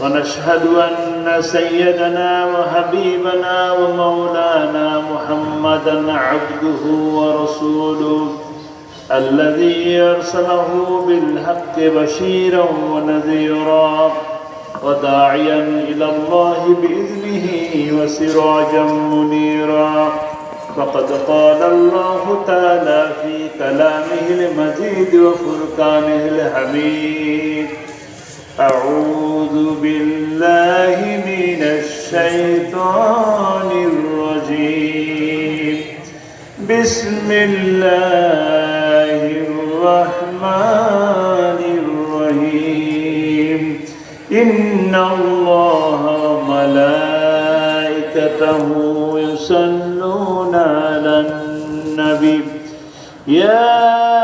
ونشهد أن سيدنا وحبيبنا ومولانا محمدا عبده ورسوله الذي أرسله بالحق بشيرا ونذيرا وداعيا إلى الله بإذنه وسراجا منيرا فقد قال الله تعالى في كلامه المجيد وفرقانه الحميد أعوذ بالله من الشيطان الرجيم. بسم الله الرحمن الرحيم. إن الله وملائكته يصلون على النبي. يا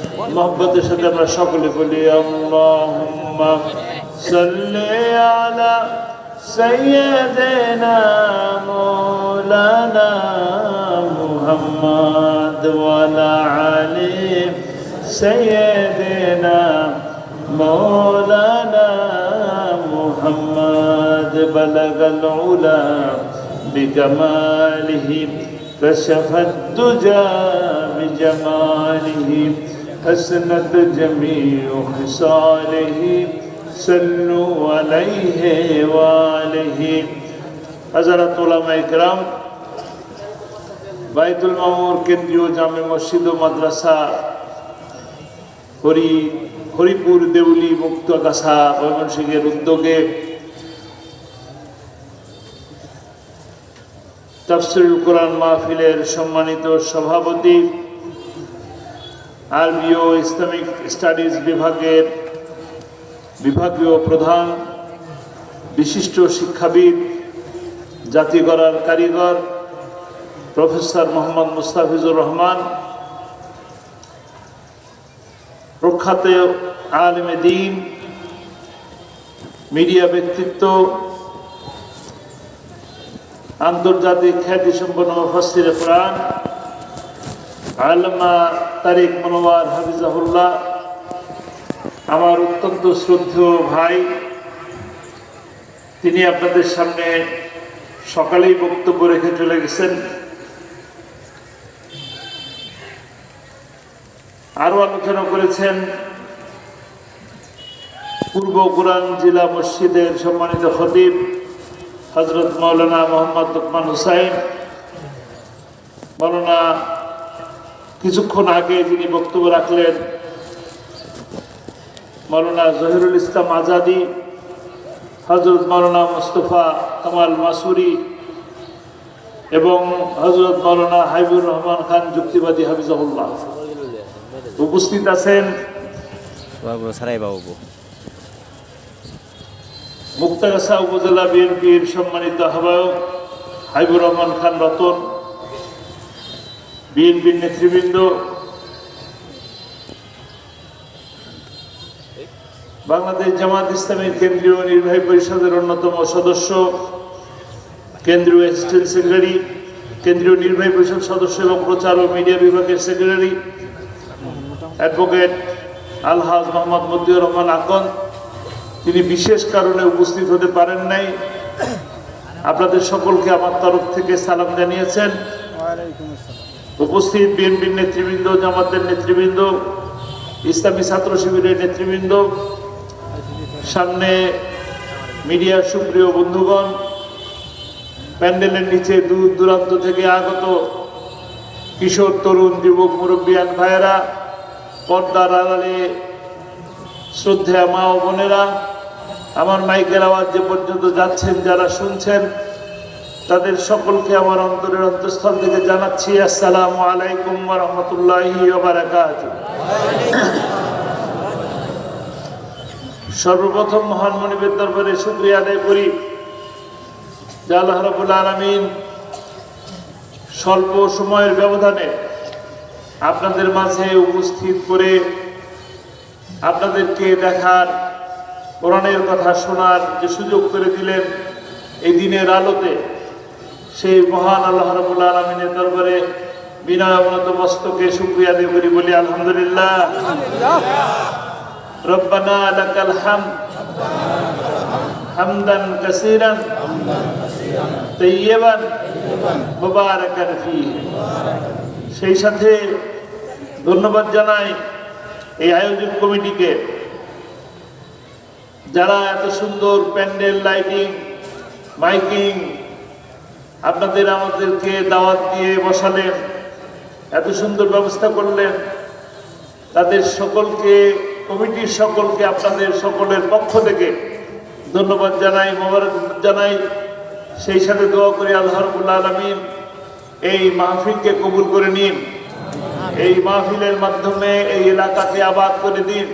محبت سلم شغل بلي اللهم صل على سيدنا مولانا محمد وعلى علي سيدنا مولانا محمد بلغ العلا بكماله كشف الدجى بجماله حسنت جميع خصاله صلوا عليه وآله হযরত উলামা ইকরাম বাইতুল মামুর কেন্দ্রীয় জামে মসজিদ ও মাদ্রাসা হরি হরিপুর দেউলি মুক্তগাছা ময়মনসিংহের উদ্যোগে তাফসিরুল কোরআন মাহফিলের সম্মানিত সভাপতি আরবি ও ইসলামিক স্টাডিজ বিভাগের বিভাগীয় প্রধান, বিশিষ্ট শিক্ষাবিদ, জাতি গড়ার কারিগর, প্রফেসর মোহাম্মদ মুস্তাফিজুর রহমান, প্রখ্যাত আলমে দিন, মিডিয়া ব্যক্তিত্ব, আন্তর্জাতিক খ্যাতি সম্পন্ন মুফাসির কোরআন আলমা তারিক মনোয়ার হাফিজাহুল্লাহ, আমার অত্যন্ত শ্রদ্ধেয় ভাই, তিনি আপনাদের সামনে সকালেই বক্তব্য রেখে চলে গেছেন। আরও আলোচনা করেছেন পূর্ব কোরআন জেলা মসজিদের সম্মানিত খতিব হজরত মৌলানা মোহাম্মদ লুকমান হুসাইন মৌলানা কিছুক্ষণ আগে যিনি বক্তব্য রাখলেন মৌলানা জহিরুল ইসলাম আজাদি হজরত মৌলানা মুস্তফা কামাল মাসুরি এবং হজরত মৌলানা হাবিবুর রহমান খান যুক্তিবাদী হাফিজাহুল্লাহ। উপস্থিত আছেন মুক্তাগাছা উপজেলা বিএনপির সম্মানিত আহ্বায়ক হাবিবুর রহমান খান রতন বিএনপির নেতৃবৃন্দ। বাংলাদেশ জামাত ইসলামের কেন্দ্রীয় নির্বাহী পরিষদের অন্যতম সদস্য, কেন্দ্রীয় অ্যাসিস্ট্যান্ট সেক্রেটারি, কেন্দ্রীয় নির্বাহী পরিষদ সদস্য এবং প্রচার ও মিডিয়া বিভাগের সেক্রেটারি, অ্যাডভোকেট আলহাজ মোহাম্মদ মতিউর রহমান আকন। তিনি বিশেষ কারণে উপস্থিত হতে পারেন নাই। আপনাদের সকলকে আমার তরফ থেকে সালাম জানিয়েছেন। উপস্থিত বিএনপির নেতৃবৃন্দ, জামাতের নেতৃবৃন্দ, ইসলামী ছাত্র শিবিরের নেতৃবৃন্দ, সামনে মিডিয়ার সুপ্রিয় বন্ধুগণ, প্যান্ডেলের নিচে দূর দূরান্ত থেকে আগত কিশোর, তরুণ, যুবক মুরব্বিয়ান ভাইয়েরা, পর্দার আড়ালে শ্রদ্ধা মা ও বোনেরা, আমার মাইকের আওয়াজ যে পর্যন্ত যাচ্ছেন, যারা শুনছেন তাদের সকলকে আমার অন্তরের অন্তঃস্থল থেকে জানাচ্ছি, আসসালামু আলাইকুম রহমতুল্লাহি সর্বপ্রথম মহান মনিবের দরবারে শুক্রিয়া আদায় করি যে আলমিন স্বল্প সময়ের ব্যবধানে আপনাদের মাঝে উপস্থিত করে আপনাদেরকে দেখার, কোরআনের কথা শোনার যে সুযোগ করে দিলেন এই দিনের আলোতে। সেই মহান আল্লাহ রাবুল আলমিনের দরবারে বিনয় অবনত মস্তকে শুক্রিয়া দিয়ে করি বলি আলহামদুলিল্লাহ। রব্বানা লাকাল হামদ হামদান কাসীরান তৈয়বান মুবারাকান ফীহি। সেই সাথে ধন্যবাদ জানাই এই আয়োজক কমিটিকে যারা এত সুন্দর প্যান্ডেল লাইটিং মাইকিং আপনাদের আমাদেরকে দাওয়াত দিয়ে বসালেন, এত সুন্দর ব্যবস্থা করলেন। তাদের সকলকে, কমিটির সকলকে, আপনাদের সকলের পক্ষ থেকে ধন্যবাদ জানাই, মোবারক জানাই। সেই সাথে দোয়া করি আল্লাহ রবুল আলমিন, এই মাহফিলকে কবুল করে নিন। এই মাহফিলের মাধ্যমে এই এলাকাকে আবাদ করে দিন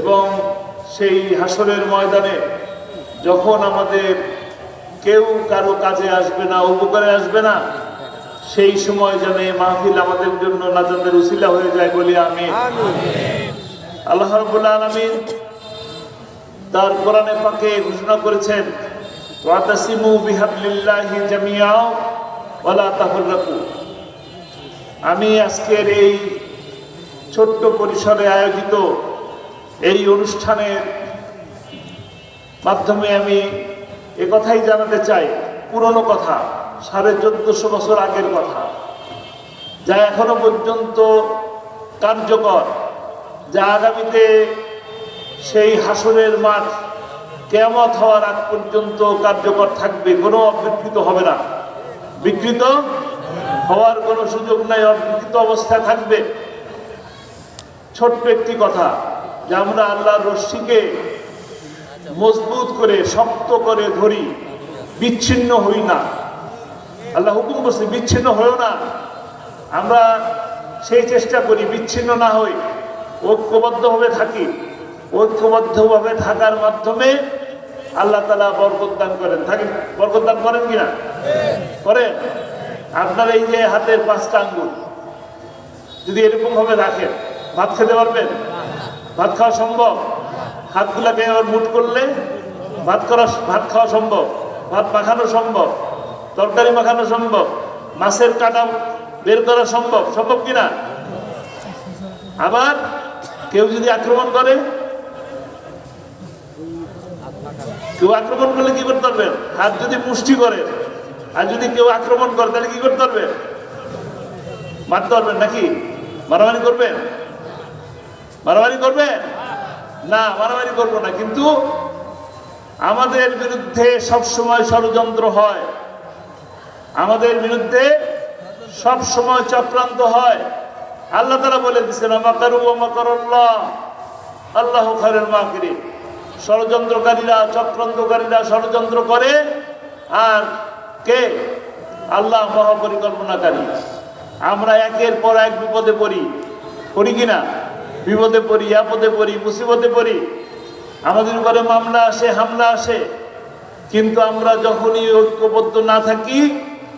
এবং সেই হাসরের ময়দানে যখন আমাদের কেউ কারও কাজে আসবে না উপকারে আসবে না। সেই সময় যেন এই মাহফিল আমাদের জন্য নাজাদের উসিলা হয়ে যায় বলি আমি আল্লাহ রবুল্লা আলমিন তার কোরআনে পাকে ঘোষণা করেছেন ওয়াতাসিমু বিহাবলিল্লাহি জামিয়াও ওয়ালা তাফাররাকু। আমি আজকের এই ছোট্ট পরিসরে আয়োজিত এই অনুষ্ঠানের মাধ্যমে আমি এ কথাই জানাতে চাই, পুরনো কথা, সাড়ে চোদ্দশো বছর আগের কথা, যা এখনও পর্যন্ত কার্যকর, যা আগামীতে সেই হাসনের মাঠ কেমত হওয়ার আগ পর্যন্ত কার্যকর থাকবে, কোনো অবিকৃত হবে না। বিকৃত হওয়ার কোনো সুযোগ নাই অবিকৃত অবস্থায় থাকবে। ছোট্ট একটি কথা, যে আমরা আল্লাহর রশ্মিকে মজবুত করে, শক্ত করে ধরি। বিচ্ছিন্ন হই না। আল্লাহ হুকুম করছে, বিচ্ছিন্ন হয়েও না। আমরা সেই চেষ্টা করি, বিচ্ছিন্ন না হই। ঐক্যবদ্ধভাবে থাকি। ঐক্যবদ্ধভাবে থাকার মাধ্যমে আল্লাহ তালা বরকত দান করেন। থাকেন? বরকত দান করেন কিনা? করেন। আপনার এই যে হাতের পাঁচটা আঙ্গুল, যদি এরকম ভাবে রাখেন, ভাত খেতে পারবেন? ভাত খাওয়া সম্ভব? হাতগুলাকে আবার মুট করলে ভাত করা ভাত খাওয়া সম্ভব, ভাত মাখানো সম্ভব, তরকারি মাখানো সম্ভব, মাছের কাটা বের করা সম্ভব সম্ভব কিনা? আবার কেউ যদি আক্রমণ করে, কেউ আক্রমণ করলে কি করতে পারবেন? হাত যদি মুষ্টি করে, আর যদি কেউ আক্রমণ করে, তাহলে কি করতে পারবেন? মারতে পারবেন নাকি? মারামারি করবেন? মারামারি করবেন? না, মারামারি করব না, কিন্তু আমাদের বিরুদ্ধে সব সময় ষড়যন্ত্র হয়। আমাদের বিরুদ্ধে সব সময় চক্রান্ত হয়। আল্লাহ তারা বলে দিচ্ছেন আল্লাহ খারের মাকিরি ষড়যন্ত্রকারীরা, চক্রান্তকারীরা ষড়যন্ত্র করে, আর কে? আল্লাহ মহাপরিকল্পনাকারী। আমরা একের পর এক বিপদে পড়ি। পড়ি কিনা বিপদে পড়ি, আপদে পড়ি, মুসিবতে পড়ি। আমাদের উপরে মামলা আসে, হামলা আসে। কিন্তু আমরা যখনই ঐক্যবদ্ধ না থাকি,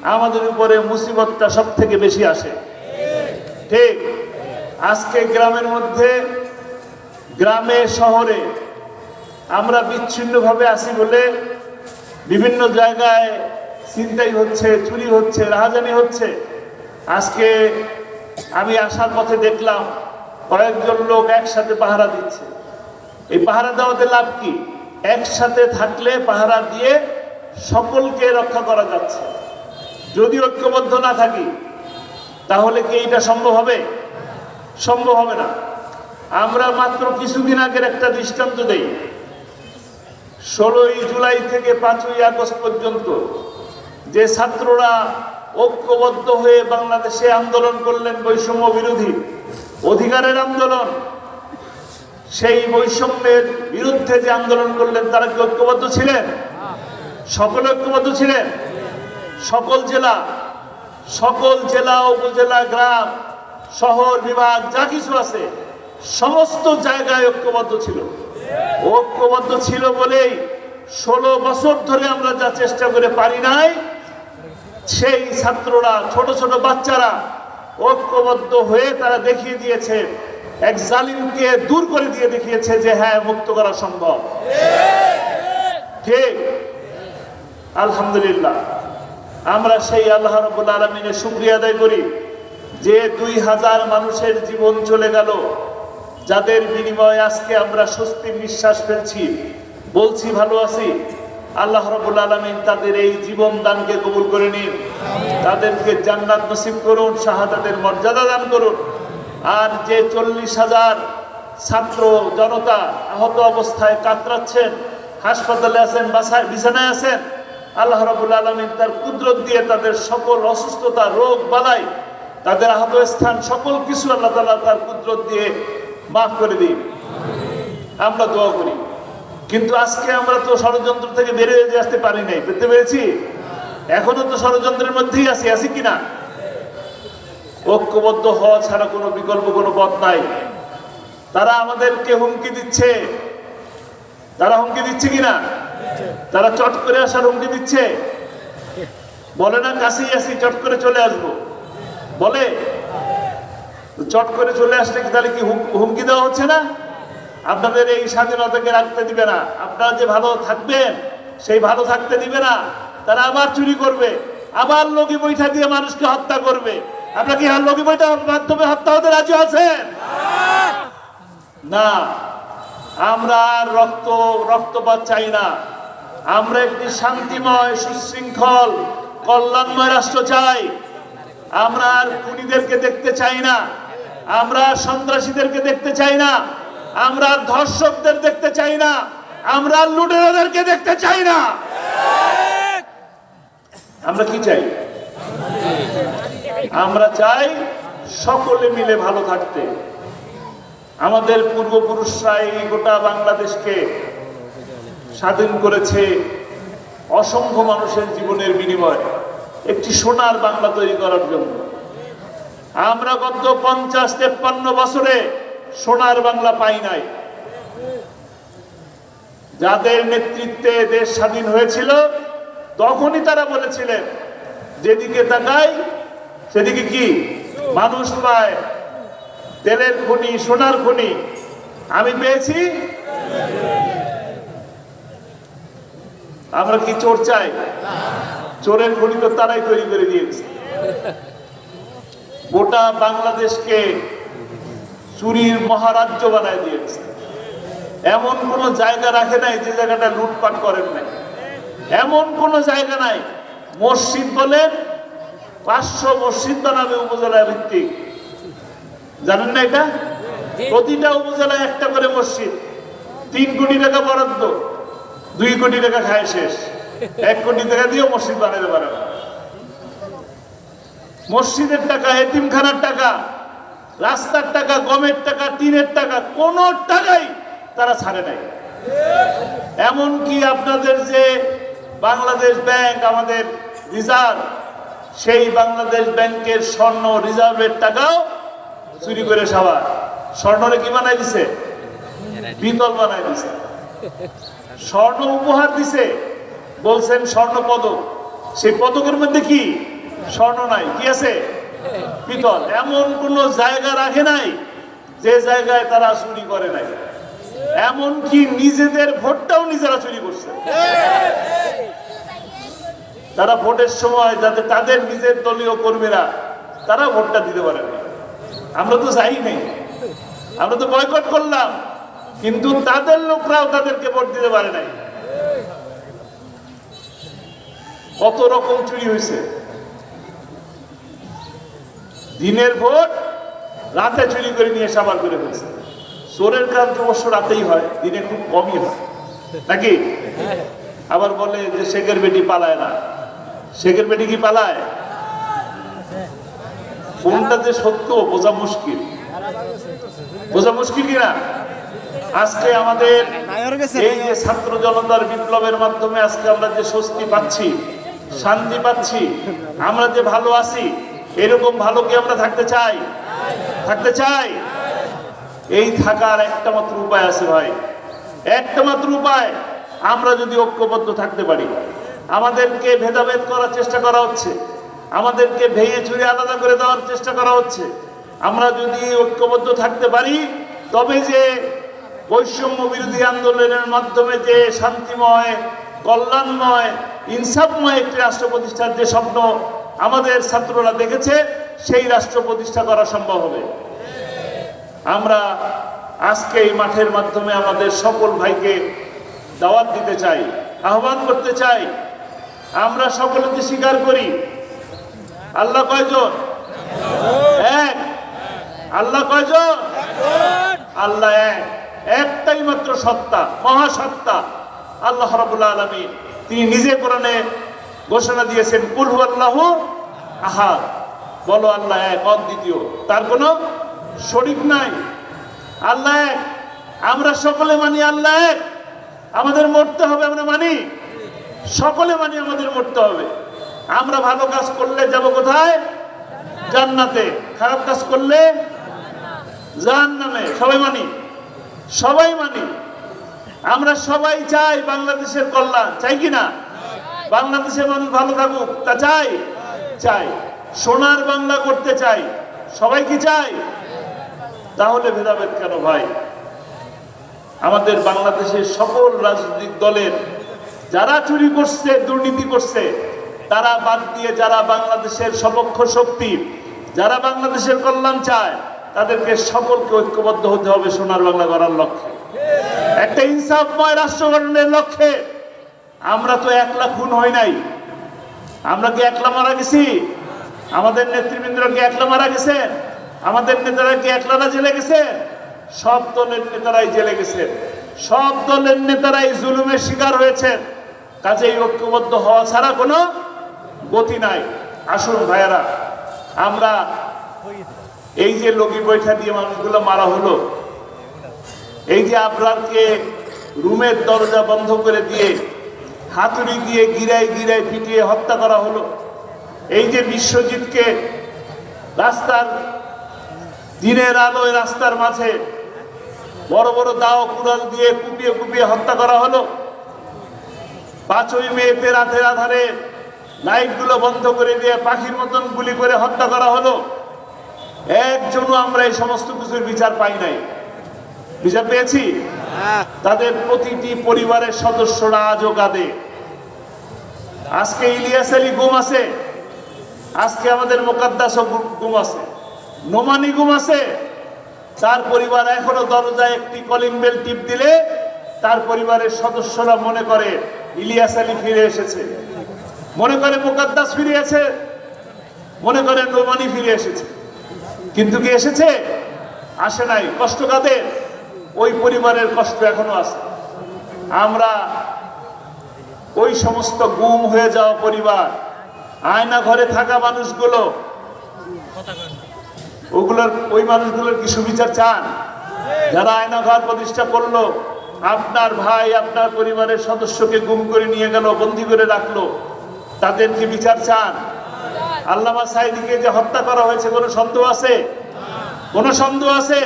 আমাদের উপরে মুসিবতটা সব থেকে বেশি আসে। ঠিক। আজকে গ্রামের মধ্যে, গ্রামে, শহরে আমরা বিচ্ছিন্নভাবে আসি বলে বিভিন্ন জায়গায় চিন্তাই হচ্ছে, চুরি হচ্ছে, রাহাজানি হচ্ছে। আজকে আমি আসার পথে দেখলাম কয়েকজন লোক একসাথে পাহারা দিচ্ছে। এই পাহারা দেওয়াতে লাভ কি? একসাথে থাকলে পাহারা দিয়ে সকলকে রক্ষা করা যাচ্ছে। যদি ঐক্যবদ্ধ না থাকি, তাহলে কি এইটা সম্ভব হবে? সম্ভব হবে না। আমরা মাত্র কিছুদিন আগের একটা দৃষ্টান্ত দেই। ষোলোই জুলাই থেকে পাঁচই আগস্ট পর্যন্ত যে ছাত্ররা ঐক্যবদ্ধ হয়ে বাংলাদেশে আন্দোলন করলেন বৈষম্য বিরোধী অধিকারের আন্দোলন। সেই বৈষম্যের বিরুদ্ধে যে আন্দোলন করলেন, তারা কি ঐক্যবদ্ধ ছিলেন? সকল ঐক্যবদ্ধ ছিলেন? সকল জেলা সকল জেলা, উপজেলা, গ্রাম, শহর, বিভাগ, যা কিছু আছে, সমস্ত জায়গায় ঐক্যবদ্ধ ছিল। ঐক্যবদ্ধ ছিল বলেই ষোলো বছর ধরে আমরা যা চেষ্টা করে পারি নাই, সেই ছাত্ররা, ছোট ছোট বাচ্চারা ঐক্যবদ্ধ হয়ে তারা দেখিয়ে দিয়েছে, এক জালিমকে দূর করে দিয়ে দেখিয়েছে যে হ্যাঁ মুক্ত করা সম্ভব। ঠিক? আলহামদুলিল্লাহ। আমরা সেই আল্লাহ রবুল আলমিনের শুক্রিয়া আদায় করি যে দুই হাজার মানুষের জীবন চলে গেল, যাদের বিনিময়ে আজকে আমরা স্বস্তির নিঃশ্বাস ফেলছি, বলছি ভালো আছি। আল্লাহ রবুল আলমিন তাদের এই জীবন দানকে কবুল করে নিন। তাদেরকে জান্নাত নসিব করুন, শাহাদাতের মর্যাদা দান করুন। আর যে চল্লিশ হাজার ছাত্র জনতা আহত অবস্থায় কাতরাচ্ছেন, হাসপাতালে আছেন, বাসায়, বিছানায় আছেন, আল্লাহ রাবুল আলমিন তার কুদরত দিয়ে তাদের সকল অসুস্থতা, রোগ, বালাই, তাদের আহত স্থান, সকল কিছু আল্লাহ তালা তার কুদরত দিয়ে মাফ করে দিন। আমরা দোয়া করি। কিন্তু আজকে আমরা তো ষড়যন্ত্র থেকে বেরিয়ে আসতে পারি নাই পেতে পেরেছি? এখনও তো ষড়যন্ত্রের মধ্যেই আছি আছি কিনা? ঐক্যবদ্ধ হওয়া ছাড়া কোনো বিকল্প, কোনো পথ নাই। তারা আমাদেরকে হুমকি দিচ্ছে। তারা হুমকি দিচ্ছে কিনা? তারা চট করে আসার হুমকি দিচ্ছে। বলে না, কাছেই আসি চট করে চলে আসব। বলে? চট করে চলে আসলে কি তাহলে কি হুম- হুমকি দেওয়া হচ্ছে না? আপনাদের এই স্বাধীনতাকে রাখতে দিবে না। আপনারা যে ভালো থাকবেন, সেই ভালো থাকতে দিবে না। তারা আবার চুরি করবে, আবার লগি বৈঠা দিয়ে মানুষকে হত্যা করবে। আপনারা কি লগি বৈঠার মাধ্যমে হত্যা হতে রাজি আছেন? না, আমরা রক্ত, রক্তপাত চাই না। আমরা একটি শান্তিময়, সুশৃঙ্খল, কল্যাণময় রাষ্ট্র চাই। আমরা আর খুনিদেরকে দেখতে চাই না। আমরা সন্ত্রাসীদেরকে দেখতে চাই না। আমরা ধর্ষকদের দেখতে চাই না। আমরা লুটেরাদেরকে দেখতে চাই না। আমরা কি চাই? আমরা চাই সকলে মিলে ভালো থাকতে। আমাদের পূর্বপুরুষরা এই গোটা বাংলাদেশকে স্বাধীন করেছে অসংখ্য মানুষের জীবনের বিনিময়ে, একটি সোনার বাংলা তৈরি করার জন্য। আমরা গত পঞ্চাশ তেপ্পান্ন বছরে সোনার বাংলা পাই নাই। যাদের নেতৃত্বে দেশ স্বাধীন হয়েছিল তখনই তারা বলেছিলেন, যেদিকে তাকাই, সেদিকে কি? মানুষ পায় তেলের খনি, সোনার খনি, আমি পেয়েছি? আমরা কি চোর চাই? চোরের খনি তো তারাই তৈরি করে দিয়েছে। গোটা বাংলাদেশকে চুরির মহারাজ্য বানায় দিয়েছে। এমন কোন জায়গা রাখে নাই যে জায়গাটা লুটপাট করেন নাই। এমন কোন জায়গা নাই। মসজিদ বলেন পাঁচশো মসজিদ বানাবে উপজেলা ভিত্তিক। জানেন না এটা? প্রতিটা উপজেলায় একটা করে মসজিদ। তিন কোটি টাকা বরাদ্দ, দুই কোটি টাকা খায় শেষ। এক কোটি টাকা দিয়েও মসজিদ বানাতে পারে মসজিদের টাকা, এতিমখানার টাকা, রাস্তার টাকা, গমের টাকা, টিনের টাকা, কোন টাকাই তারা ছাড়ে নাই। এমনকি আপনাদের যে বাংলাদেশ ব্যাংক আমাদের রিজার্ভ, সেই বাংলাদেশ ব্যাংকের স্বর্ণ রিজার্ভের টাকাও চুরি করে সবার। স্বর্ণরে কি বানাই দিছে? পিতল বানাই দিছে। স্বর্ণ উপহার দিছে, বলছেন স্বর্ণ পদক। সেই পদকের মধ্যে কি? স্বর্ণ নাই। কি আছে? পিতল এমন কোন জায়গা রাখে নাই যে জায়গায় তারা চুরি করে নাই। এমন কি নিজেদের ভোটটাও নিজেরা চুরি করছে। তারা ভোটের সময় যাতে তাদের নিজের দলীয় কর্মীরা তারা ভোটটা দিতে পারে আমরা তো যাই নাই। আমরা তো বয়কট করলাম, কিন্তু তাদের লোকরাও তাদেরকে ভোট দিতে পারে নাই। কত রকম চুরি হয়েছে। দিনের ভোট রাতে চুরি করে নিয়ে সাবার করে ফেলছে। চোরের কাজ অবশ্য রাতেই হয়, দিনে খুব কমই হয়। নাকি? আবার বলে যে শেখের বেটি পালায় না। শেখের বেটি কি পালায়? কোনটা যে সত্য, বোঝা মুশকিল। বোঝা মুশকিল কিনা? আজকে আমাদের এই যে ছাত্র জনতার বিপ্লবের মাধ্যমে আজকে আমরা যে স্বস্তি পাচ্ছি, শান্তি পাচ্ছি, আমরা যে ভালো আছি, এরকম ভালো কি আমরা থাকতে চাই? থাকতে চাই? এই থাকার একটা মাত্র উপায় আছে ভাই। একটা মাত্র উপায়, আমরা যদি ঐক্যবদ্ধ থাকতে পারি। আমাদেরকে ভেদাভেদ করার চেষ্টা করা হচ্ছে। আমাদেরকে ভেঙে চুরে আলাদা করে দেওয়ার চেষ্টা করা হচ্ছে। আমরা যদি ঐক্যবদ্ধ থাকতে পারি, তবে যে বৈষম্য বিরোধী আন্দোলনের মাধ্যমে যে শান্তিময়, কল্যাণময়, ইনসাফময় একটি রাষ্ট্র প্রতিষ্ঠার যে স্বপ্ন আমাদের ছাত্ররা দেখেছে, সেই রাষ্ট্র প্রতিষ্ঠা করা সম্ভব হবে। আমরা আজকে এই মাঠের মাধ্যমে আমাদের সকল ভাইকে দাওয়াত দিতে চাই, আহ্বান করতে চাই। আমরা সকলেতে স্বীকার করি। আল্লাহ কয়জন? এক। আল্লাহ কয়জন? আল্লাহ এক। একটাই মাত্র সত্তা, মহাসত্তা। আল্লাহ রাবুল্লাহ আলমী তিনি নিজে কোরআনে ঘোষণা দিয়েছেন কুলহু আল্লাহ আহাদ। বলো আল্লাহ এক, অদ্বিতীয়। তার কোনো শরিক নাই। আল্লাহ এক। আমরা সকলে মানি আল্লাহ আমাদের মরতে হবে, আমরা মানি। সকলে মানি আমাদের মরতে হবে। আমরা ভালো কাজ করলে যাব কোথায়? জান্নাতে। খারাপ কাজ করলে জাহান্নামে। সবাই মানি? সবাই মানি। আমরা সবাই চাই বাংলাদেশের কল্যাণ। চাই কি না? বাংলাদেশের মানুষ ভালো থাকুক। তা চাই? চাই। সোনার বাংলা করতে চাই। সবাই কি চাই? তাহলে ভেদাভেদ কেন ভাই? আমাদের বাংলাদেশের সকল রাজনৈতিক দলের যারা চুরি করছে, দুর্নীতি করছে, তারা বাদ দিয়ে যারা বাংলাদেশের সপক্ষ শক্তি, যারা বাংলাদেশের কল্যাণ চায়, তাদেরকে সকলকে ঐক্যবদ্ধ হতে হবে সোনার বাংলা করার লক্ষ্যে। একটা ইনসাফময় রাষ্ট্র গঠনের লক্ষ্যে আমরা তো একলা খুন হই নাই। আমরা কি একলা মারা গেছি? আমাদের নেতৃবৃন্দ কি একলা মারা গেছেন? আমাদের নেতারা কি একলারা জেলে গেছেন সব দলের নেতারাই জেলে গেছেন সব দলের নেতারাই জুলুমের শিকার হয়েছেন কাজেই ঐক্যবদ্ধ হওয়া ছাড়া কোনো গতি নাই। আসুন ভাইয়ারা, আমরা এই যে লগি বৈঠা দিয়ে মানুষগুলো মারা হলো, এই যে আপনারকে রুমের দরজা বন্ধ করে দিয়ে হাতুড়ি দিয়ে গিরায় গিরায় পিটিয়ে হত্যা করা হলো, এই যে বিশ্বজিৎকে রাস্তার দিনের আলোয় রাস্তার মাঝে বড় বড় দাও কুড়াল দিয়ে কুপিয়ে কুপিয়ে হত্যা করা হলো। পাঁচই মেয়েতে রাতের আধারে লাইটগুলো বন্ধ করে দিয়ে পাখির মতন গুলি করে হত্যা করা হলো। একজনও আমরা এই সমস্ত কিছুর বিচার পাই নাই। বিচার পেয়েছি? তাদের প্রতিটি পরিবারের সদস্যরা আজও কাঁদে। আজকে ইলিয়াস আলী গুম আছে আজকে আমাদের মোকাদ্দাস গুম আছে নোমানি গুম আছে। তার পরিবার এখনও দরজায় একটি কলিং বেল টিপ দিলে তার পরিবারের সদস্যরা মনে করে ইলিয়াস আলী ফিরে এসেছে। মনে করে মোকাদ্দাস ফিরে আছে, মনে করে নোমানি ফিরে এসেছে। কিন্তু কি এসেছে? আসে নাই, কষ্ট কাদের? ওই পরিবারের কষ্ট এখনও আছে। আমরা ওই সমস্ত গুম হয়ে যাওয়া পরিবার, আয়না ঘরে থাকা মানুষগুলো ওগুলোর, ওই মানুষগুলোর কি সুবিচার চান? যারা আয়নাঘর প্রতিষ্ঠা করল, আপনার ভাই, আপনার পরিবারের সদস্যকে গুম করে নিয়ে গেল, বন্দি করে রাখল, তাদের কি বিচার চান? আল্লামা সাইদিকে যে হত্যা করা হয়েছে, কোনো সন্দেহ আছে? কোনো সন্দেহ আছে?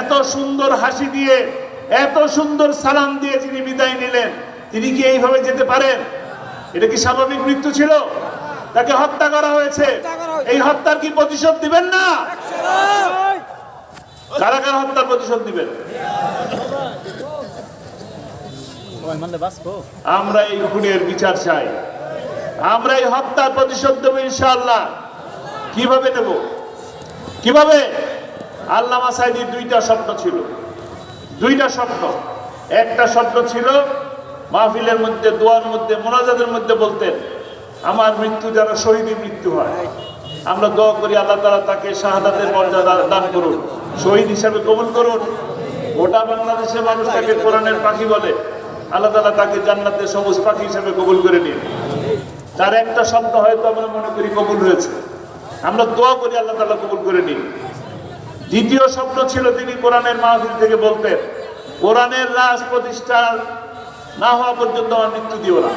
এত সুন্দর হাসি দিয়ে, এত সুন্দর সালাম দিয়ে যিনি বিদায় নিলেন, তিনি কি এইভাবে যেতে পারেন? এটা কি স্বাভাবিক মৃত্যু ছিল? তাকে হত্যা করা হয়েছে। এই হত্যার কি প্রতিশোধ দিবেন না? কারা কারা হত্যার প্রতিশোধ দিবেন? আমরা এই খুনের বিচার চাই। আমরা এই হত্যার প্রতিশোধ দেবো ইনশাআল্লাহ। কীভাবে নেব কীভাবে? আল্লামা সাইদির দুইটা স্বপ্ন ছিল। দুইটা স্বপ্ন একটা স্বপ্ন ছিল, মাহফিলের মধ্যে, দোয়ার মধ্যে মোনাজাদের মধ্যে বলতেন, আমার মৃত্যু যেন শহীদী মৃত্যু হয়। আমরা দোয়া করি আল্লাহ তালা তাকে শাহাদাতের মর্যাদা দান করুন, শহীদ হিসাবে কবুল করুন। গোটা বাংলাদেশের মানুষ তাকে কোরআনের পাখি বলে। আল্লাহ তালা তাকে জান্নাতের সবুজ পাখি হিসাবে কবুল করে নিন। তার একটা স্বপ্ন হয়তো আমরা মনে করি কবুল হয়েছে। আমরা দোয়া করি আল্লাহ তালা কবুল করে নিন। দ্বিতীয় শব্দ ছিল তিনি কোরআনের মাহফিল থেকে বলতেন, কোরআনের রাজ প্রতিষ্ঠা না হওয়া পর্যন্ত আমার মৃত্যু দিও না।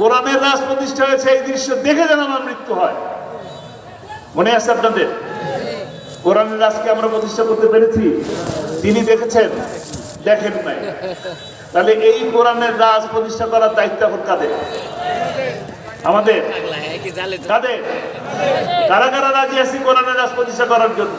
কোরআনের রাজ প্রতিষ্ঠা হয়েছে, এই দৃশ্য দেখে যেন আমার মৃত্যু হয়। মনে আছে আপনাদের? কোরআনের রাজকে আমরা প্রতিষ্ঠা করতে পেরেছি। তিনি দেখেছেন, দেখেন নাই। তাহলে এই কোরআনের রাজ প্রতিষ্ঠা করার দায়িত্ব এখন কাদের? আমাদের? কাদের? কারা কারা রাজি আছি কোরআনের রাজ প্রতিষ্ঠা করার জন্য?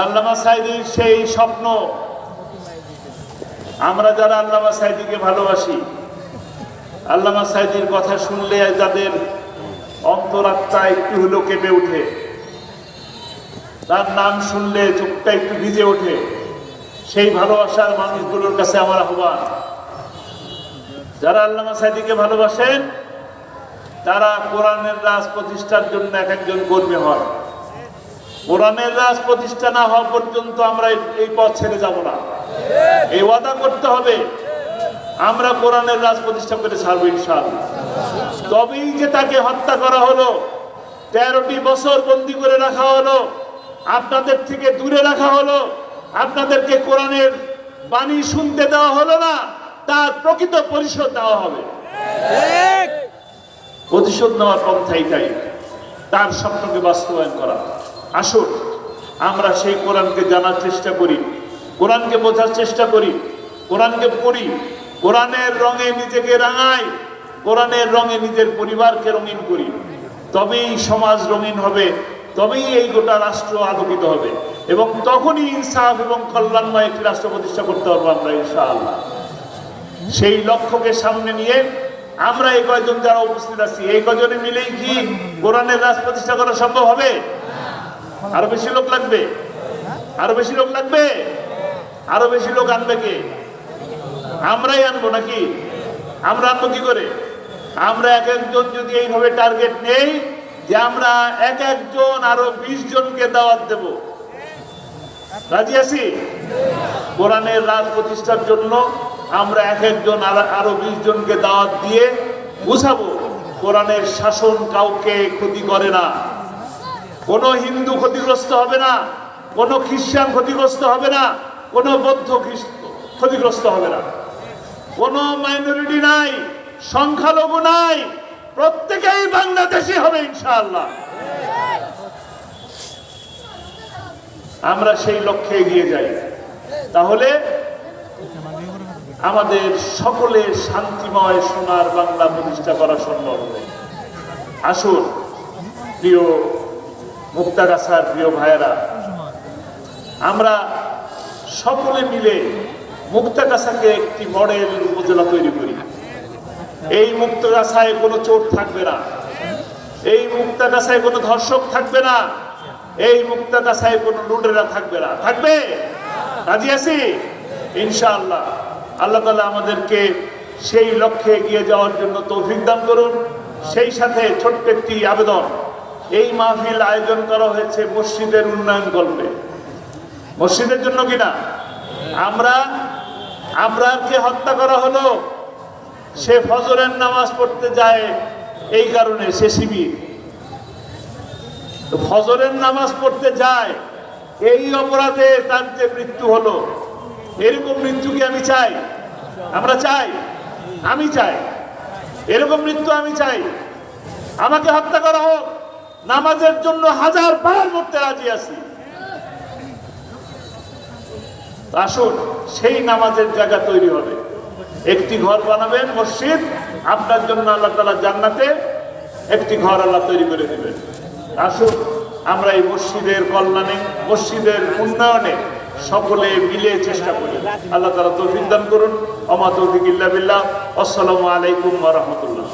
আল্লামা সাইদির সেই স্বপ্ন আমরা যারা আল্লামা সাইদিকে ভালোবাসি, আল্লামা সাইদির কথা শুনলে যাদের অন্তরাত্মা একটু হলো কেঁপে ওঠে, তার নাম শুনলে চোখটা একটু ভিজে ওঠে, সেই ভালোবাসার মানুষগুলোর কাছে আমার আহ্বান। যারা আল্লামা সাইদিকে ভালোবাসেন, তারা কোরআনের রাজ প্রতিষ্ঠার জন্য এক একজন কর্মী হয়। কোরআনের রাজ প্রতিষ্ঠা না হওয়া পর্যন্ত আমরা এই- এই পথ ছেড়ে যাব না। এই ওয়াদা করতে হবে। আমরা কোরআনের রাজ প্রতিষ্ঠা করে ছাড়বো ইনশাআল্লাহ। তবেই যে তাকে হত্যা করা হলো তেরোটি বছর বন্দি করে রাখা হলো আপনাদের থেকে দূরে রাখা হলো আপনাদেরকে কোরআনের বাণী শুনতে দেওয়া হলো না তার প্রকৃত পরিশোধ দেওয়া হবে। প্রতিশোধ নেওয়ার পন্থা তাই। তার স্বপ্নকে বাস্তবায়ন করা। আসুন আমরা সেই কোরআনকে জানার চেষ্টা করি। কোরআনকে বোঝার চেষ্টা করি। কোরআনকে পড়ি। কোরআনের রঙে নিজেকে রাঙাই। কোরআনের রঙে নিজের পরিবারকে রঙিন করি। তবেই সমাজ রঙিন হবে। তবেই এই গোটা রাষ্ট্র আলোকিত হবে। এবং তখনই ইনসাফ এবং কল্যাণময় একটি রাষ্ট্র প্রতিষ্ঠা করতে পারব আমরা, ইনশাআল্লাহ। সেই লক্ষ্যকে সামনে নিয়ে আমরা এই কয়জন যারা উপস্থিত আছি, এই কয়জনে মিলেই কি কোরআনের রাজ প্রতিষ্ঠা করা সম্ভব হবে? আরও বেশি লোক লাগবে? আরও বেশি লোক লাগবে? আরও বেশি লোক আনবে কে? আমরাই আনব নাকি? আমরা আনব কি করে? আমরা এক একজন যদি এইভাবে টার্গেট নেই যে আমরা এক একজন আরও বিশ জনকে দাওয়াত দেব। রাজি আছি? কোরআনের রাজ প্রতিষ্ঠার জন্য আমরা এক একজন আর- বিশ জনকে দাওয়াত দিয়ে বুঝাবো কোরআনের শাসন কাউকে ক্ষতি করে না। কোনো হিন্দু ক্ষতিগ্রস্ত হবে না, কোনো খ্রিস্টান ক্ষতিগ্রস্ত হবে না। কোনো বৌদ্ধ ক্ষতিগ্রস্ত হবে না। কোনো মাইনরিটি নাই, সংখ্যালঘু নাই, প্রত্যেকেই বাংলাদেশি হবে ইনশাআল্লাহ। আমরা সেই লক্ষ্যে এগিয়ে যাই। তাহলে আমাদের সকলের শান্তিময় সোনার বাংলা প্রতিষ্ঠা করা সম্ভব হবে। আসুন, প্রিয় মুক্তাগাছার প্রিয় ভাইয়েরা, আমরা সকলে মিলে মুক্তাগাছাকে একটি মডেল উপজেলা তৈরি করি। এই মুক্তাগাছায় কোনো চোট থাকবে না। এই মুক্তাগাছায় কোনো ধর্ষক থাকবে না। এই মুক্তাগাছায় কোনো লুটেরা থাকবে না। থাকবে? রাজি আছি? ইনশাআল্লাহ। আল্লাহ তালা আমাদেরকে সেই লক্ষ্যে এগিয়ে যাওয়ার জন্য তৌফিক দান করুন। সেই সাথে ছোট্ট একটি আবেদন। এই মাহফিল আয়োজন করা হয়েছে মসজিদের উন্নয়ন কল্পে। মসজিদের জন্য কিনা? আমরা আবরারকে হত্যা করা হলো। সে ফজরের নামাজ পড়তে যায় এই কারণে, সে শিবির। ফজরের নামাজ পড়তে যায়, এই অপরাধে তার যে মৃত্যু হলো, এরকম মৃত্যু কি আমি চাই? আমরা চাই। আমি চাই। এরকম মৃত্যু আমি চাই। আমাকে হত্যা করা হোক। নামাজের জন্য হাজার বার করতে রাজি আছি। আসুন, সেই নামাজের জায়গা তৈরি হবে। একটি ঘর বানাবেন, মসজিদ, আপনার জন্য আল্লাহ তালা জান্নাতে একটি ঘর আল্লাহ তৈরি করে দেবেন। আসুন, আমরা এই মসজিদের কল্যাণে, মসজিদের উন্নয়নে সকলে মিলে চেষ্টা করি। আল্লাহ তালা তৌফিক দান করুন। অমা তৌফিক ইল্লা বিল্লাহ। আসসালামু আলাইকুম রাহমাতুল্লাহ।